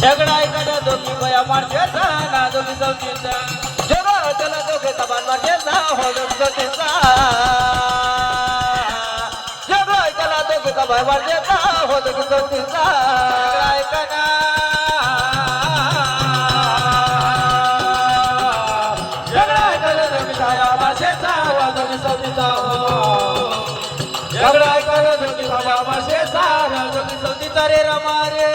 झगडा ऐकायला दोघी बया माणसाचा ना दोघी चौथीचा जगा चला दोघे कमान मार्केचा हो दोघी चौथीचा जगा चला दोघे कमान मार्केचा हो दोघी चौथीचा झगडा झगडा ऐकायला दोघी बया माणसाचा हो दोघी चौथीचा झगडा ऐकायला दोघी बया माणसाचा ना दोघी चौथीचा रे रमा रे.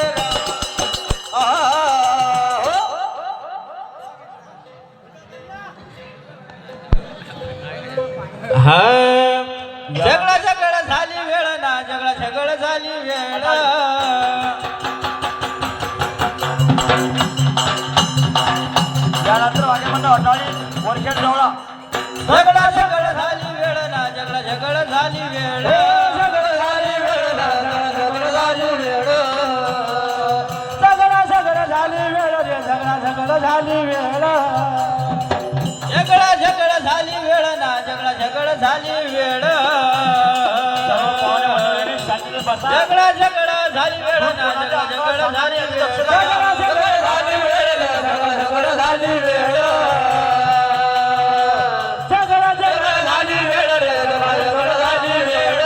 वेळ यानंतर माझे वर्षात जवळा झगडा झाली वेळ ना झगडा झगड झाली वेळ झगडा झाली वेळ ना, झगडा झाली वेळ. झगडा झाली वेळ रे झगडा झगडा झाली वेळ झगडा झगडा झाली वेळ ना झगडा झगडा झाली वेळ झगडा झगडा झाली वेळ झगडा झगडा झाली वेळ. झगडा झगडा झाली वेळ. ना, झगडा झगडा झाली वेळ. झगडा झगडा झाली वेळ. रे, झगडा झगडा झाली वेळ.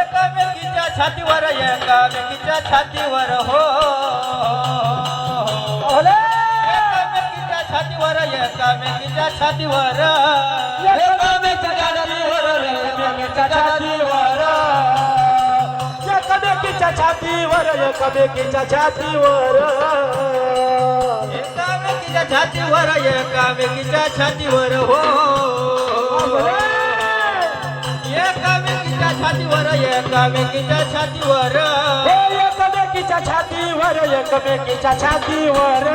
एकामेकीच्या छातीवर छातीवर हो. एकामेकीच्या छातीवर एकामेकीच्या छातीवर. एकामेकाच्या छातीवर रे, एकामेकाच्या छातीवर. छातीवर एकामेकीच्या छातीवर छातीवर एकामेकीच्या छातीवर हो. एकामेकीच्या छातीवर एकामेकीच्या छातीवर. हे छातीवर एकमेकीच्या छातीवर एकमेकीच्या छातीवर.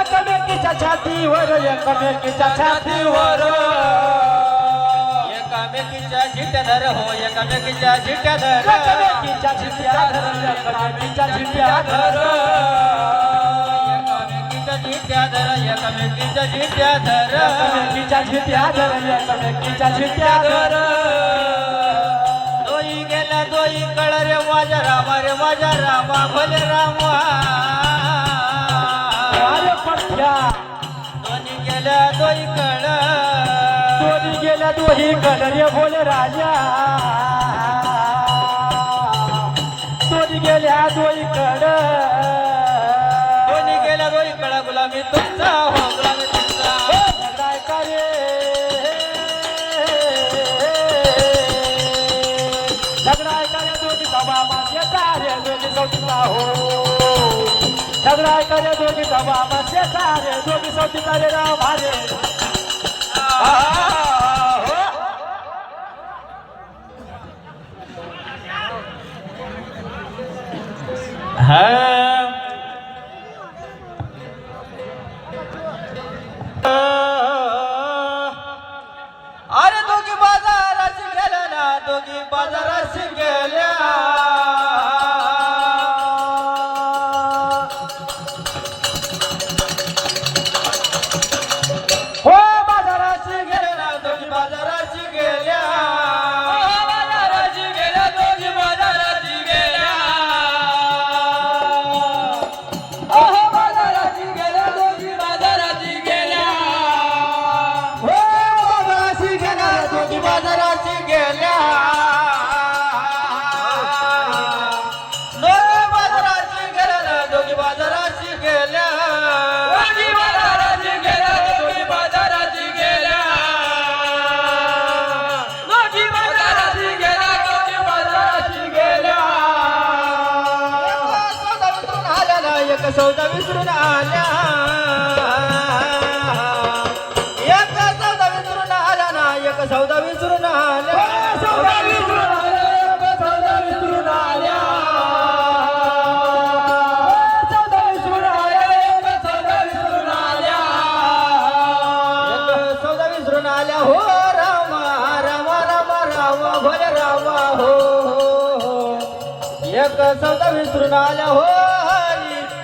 एकमेकीच्या छातीवर एकामेकीच्या झिट्या धर हो एकामेकीच्या झिट्या धर. एकमेकीच्या झिट्या धर एकमेकीच्या झिट्या धर. एकामेकीच्या झिट्या धर एकामेकीच्या झिट्या धर. एकमेकीच्या झिट्या धर एकमेकीच्या झिट्या धर. दोई गेला दोई कळ रे माझ्या रामा रे माझ्या रामा भले रामा. दोन्ही गेल्या दोई कळ दोन्ही गेल्या दोही रे बोले राजा. दोन्ही गेल्या दोही कड दोन्ही गेल्या दोई कळा गुलामी तुमचा हो गुलामी तुमचा. काय करे. झगडाय करे दोन्ही सभा मासे सारे दोन्ही चौथीचा हो. झगडाय करे दोन्ही सभा मासे सारे दोन्ही चौथीचा रे राव भारे. হ্যাঁ। सौदा विसरून आल्या. एक सौदा विसरून आल्या आल्या ना एक सौदा विसरून आल्या. सौदा विसरून सौदा विसरून आल्या. सौदा विसरून आल्या सौदा विसरून आल्या. एक सौदा विसरून आल्या. हो रामा रामा रामा रामा भोले रामा हो हो, हो. एक सौदा विसरून आल्या. हो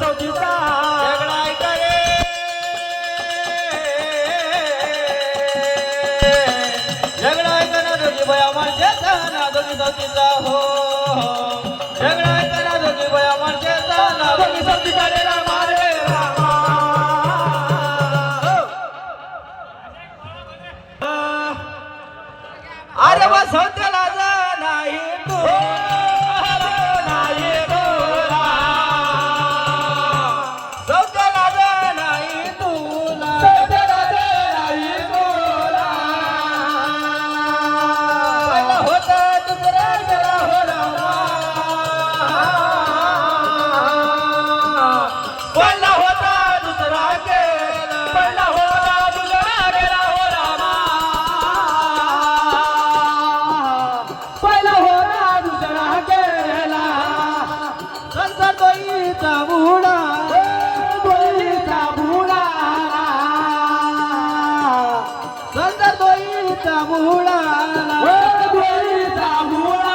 सौजीचा झगडा ऐका ना दोघी बाया माझ्या दोघी सौजीचा हो. बुडा बोलीचा बुडा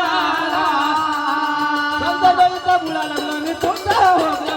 संसार दोईचा बुडा लागला मी तुमचा